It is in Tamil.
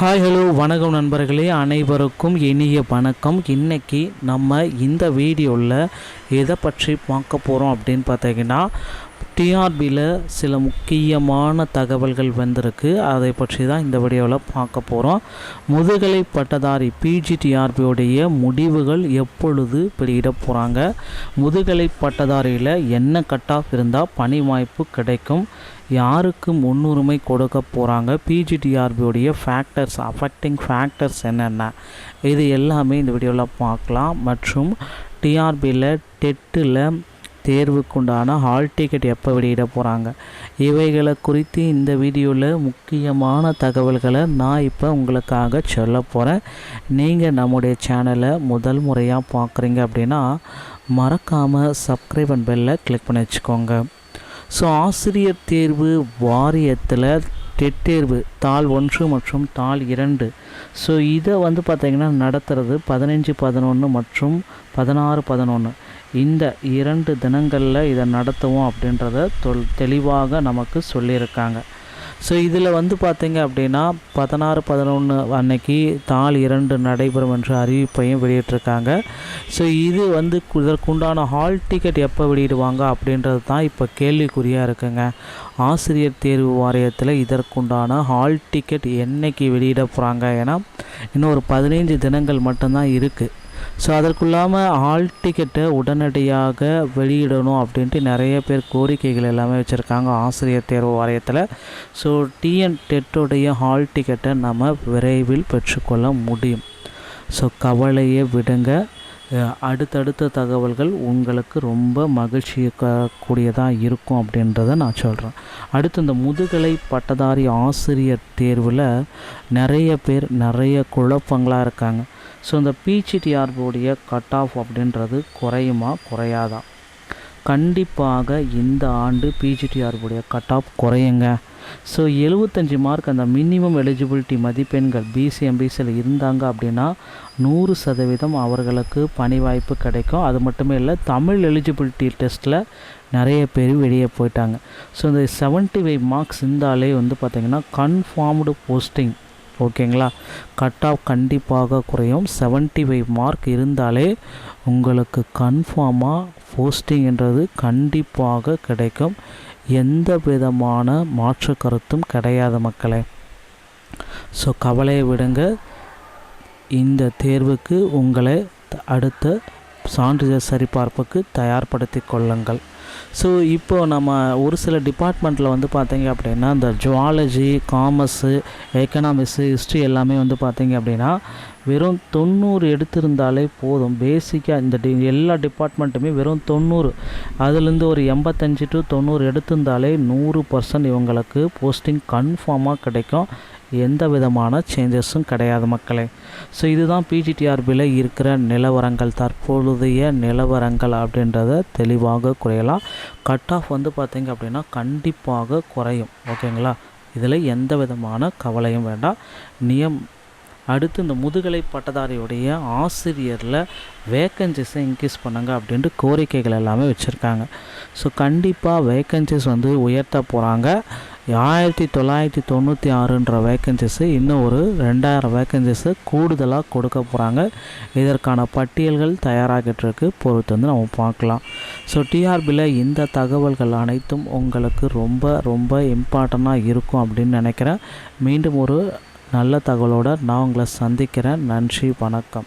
ஹாய் ஹலோ வணக்கம் நண்பர்களே. அனைவருக்கும் இனிய வணக்கம். இன்றைக்கி நம்ம இந்த வீடியோவில் எதை பற்றி பார்க்க போகிறோம் அப்படின்னு பார்த்தீங்கன்னா டிஆர்பியில் சில முக்கியமான தகவல்கள் வந்திருக்கு. அதை பற்றி தான் இந்த வீடியோவில் பார்க்க போகிறோம் முதுகலை பட்டதாரி பிஜிடிஆர்பியோடைய முடிவுகள் எப்பொழுது வெளியிட போகிறாங்க முதுகலை பட்டதாரியில் என்ன கட் ஆஃப் இருந்தால் பணி வாய்ப்பு கிடைக்கும்? யாருக்கு முன்னுரிமை கொடுக்க போகிறாங்க பிஜிடிஆர்பியோடைய ஃபேக்டர்ஸ் அஃபெக்டிங் ஃபேக்டர்ஸ் என்னென்ன? இது எல்லாமே இந்த வீடியோவில் பார்க்கலாம். மற்றும் டிஆர்பியில் டெட்டில் தேர்வுக்குண்டான ஹால் டிக்கெட் எப்போ வெளியிட போகிறாங்க இவைகளை குறித்து இந்த வீடியோவில் முக்கியமான தகவல்களை நான் இப்போ உங்களுக்காக சொல்ல போகிறேன் நீங்கள் நம்முடைய சேனலை முதல் முறையாக பார்க்குறீங்க அப்படின்னா மறக்காமல் சப்ஸ்கிரைப் அண்ட் பெல்லை கிளிக் பண்ணி வச்சுக்கோங்க. ஸோ ஆசிரியர் தேர்வு வாரியத்தில் டெட் தேர்வு தாள் ஒன்று மற்றும் தாள் இரண்டு. ஸோ இதை வந்து பார்த்திங்கன்னா நடத்துகிறது பதினஞ்சு பதினொன்று மற்றும் பதினாறு பதினொன்று இந்த இரண்டு தினங்களில் இதை நடத்துவோம் அப்படின்றத தொல் தெளிவாக நமக்கு சொல்லியிருக்காங்க. ஸோ இதில் வந்து பார்த்தீங்க அப்படின்னா பதினாறு பதினொன்று அன்னைக்கு தாள் இரண்டு நடைபெறும் என்ற அறிவிப்பையும் வெளியிட்டிருக்காங்க. ஸோ இது வந்து இதற்குண்டான ஹால் டிக்கெட் எப்போ வெளியிடுவாங்க அப்படின்றது தான் இப்போ கேள்விக்குறியாக இருக்குங்க. ஆசிரியர் தேர்வு வாரியத்தில் இதற்குண்டான ஹால் டிக்கெட் என்னைக்கு வெளியிட போகிறாங்க ஏன்னா இன்னும் ஒரு பதினைஞ்சு தினங்கள் மட்டும்தான் இருக்குது ஸோ அதற்குள்ளாமல் ஹால் டிக்கெட்டை உடனடியாக வெளியிடணும் அப்படின்ட்டு நிறைய பேர் கோரிக்கைகள் எல்லாமே வச்சுருக்காங்க ஆசிரியர் தேர்வு வாரியத்தில். ஸோ டிஎன் டெட்டுடைய ஹால் டிக்கெட்டை நம்ம விரைவில் பெற்றுக்கொள்ள முடியும். ஸோ கவலையை விடுங்க. அடுத்தடுத்த தகவல்கள் உங்களுக்கு ரொம்ப மகிழ்ச்சி கூடியதாக இருக்கும் அப்படின்றத நான் சொல்கிறேன் அடுத்து இந்த முதுகலை பட்டதாரி ஆசிரியர் தேர்வில் நிறைய பேர் நிறைய குழப்பங்களாக இருக்காங்க. ஸோ இந்த பிஜிடிஆர்புடைய கட் ஆஃப் அப்படின்றது குறையுமா? குறையாதா? கண்டிப்பாக இந்த ஆண்டு பிஜிடிஆர்புடைய கட் ஆஃப் குறையுங்க. ஸோ எழுபத்தஞ்சி மார்க் அந்த மினிமம் எலிஜிபிலிட்டி மதிப்பெண்கள் பிசி எம்பிசியில் இருந்தாங்க அப்படின்னா நூறு சதவீதம் அவர்களுக்கு பணி வாய்ப்பு கிடைக்கும். அது மட்டுமே இல்லை தமிழ் எலிஜிபிலிட்டி டெஸ்ட்டில் நிறைய பேர் வெளியே போயிட்டாங்க. ஸோ இந்த 75 ஃபைவ் மார்க்ஸ் இருந்தாலே வந்து பார்த்திங்கன்னா கன்ஃபார்ம்டு போஸ்டிங் ஓகேங்களா கட் ஆஃப் கண்டிப்பாக குறையும். 75 ஃபைவ் மார்க் இருந்தாலே உங்களுக்கு கன்ஃபார்மாக போஸ்டிங்ன்றது கண்டிப்பாக கிடைக்கும். எந்த விதமான மாற்று கருத்தும் கிடையாது மக்களே. ஸோ கவலையை விடுங்க. இந்த தேர்வுக்கு உங்களை அடுத்த சான்றிதழ் சரிபார்ப்புக்கு தயார்படுத்தி கொள்ளுங்கள். ஸோ இப்போ நம்ம ஒரு சில டிபார்ட்மெண்ட்டில் வந்து பார்த்தீங்க அப்படின்னா இந்த ஜுவாலஜி காமர்ஸு எக்கனாமிக்ஸு ஹிஸ்ட்ரி எல்லாமே வந்து பார்த்தீங்க அப்படின்னா வெறும் தொண்ணூறு எடுத்திருந்தாலே போதும். பேசிக்காக இந்த டி எல்லா டிபார்ட்மெண்ட்டுமே வெறும் தொண்ணூறு. அதுலேருந்து ஒரு எண்பத்தஞ்சு டு தொண்ணூறு எடுத்திருந்தாலே நூறு பர்சன்ட் இவங்களுக்கு போஸ்டிங் கன்ஃபார்மாக கிடைக்கும். எந்த விதமான சேஞ்சஸும் கிடையாது மக்களே. ஸோ இதுதான் பிஜிடிஆர்பியில் இருக்கிற நிலவரங்கள். தற்பொழுதைய நிலவரங்கள் அப்படின்றத தெளிவாக குறையலாம். கட் ஆஃப் வந்து பார்த்தீங்க அப்படின்னா கண்டிப்பாக குறையும். ஓகேங்களா? இதில் எந்த விதமான கவலையும் வேண்டாம். நியம் அடுத்து இந்த முதுகலை பட்டதாரியுடைய ஆசிரியரில் வேக்கன்சிஸை இன்க்ரீஸ் பண்ணுங்க அப்படின்ட்டு கோரிக்கைகள் எல்லாமே வச்சுருக்காங்க. ஸோ கண்டிப்பாக வேக்கன்சிஸ் வந்து உயர்த்த போகிறாங்க ஆயிரத்தி தொள்ளாயிரத்தி தொண்ணூற்றி ஆறுன்ற வேக்கன்சிஸு இன்னும் ஒரு ரெண்டாயிரம் வேக்கன்சிஸு கூடுதலாக கொடுக்க போகிறாங்க இதற்கான பட்டியல்கள் தயாராகிட்டு இருக்கு பொறுத்து வந்து நம்ம பார்க்கலாம். ஸோ டிஆர்பியில் இந்த தகவல்கள் அனைத்தும் உங்களுக்கு ரொம்ப ரொம்ப இம்பார்ட்டண்ட்டாக இருக்கும் அப்படின்னு நினைக்கிறேன். மீண்டும் ஒரு நல்ல தகவலோடு நான் உங்களை சந்திக்கிறேன். நன்றி வணக்கம்.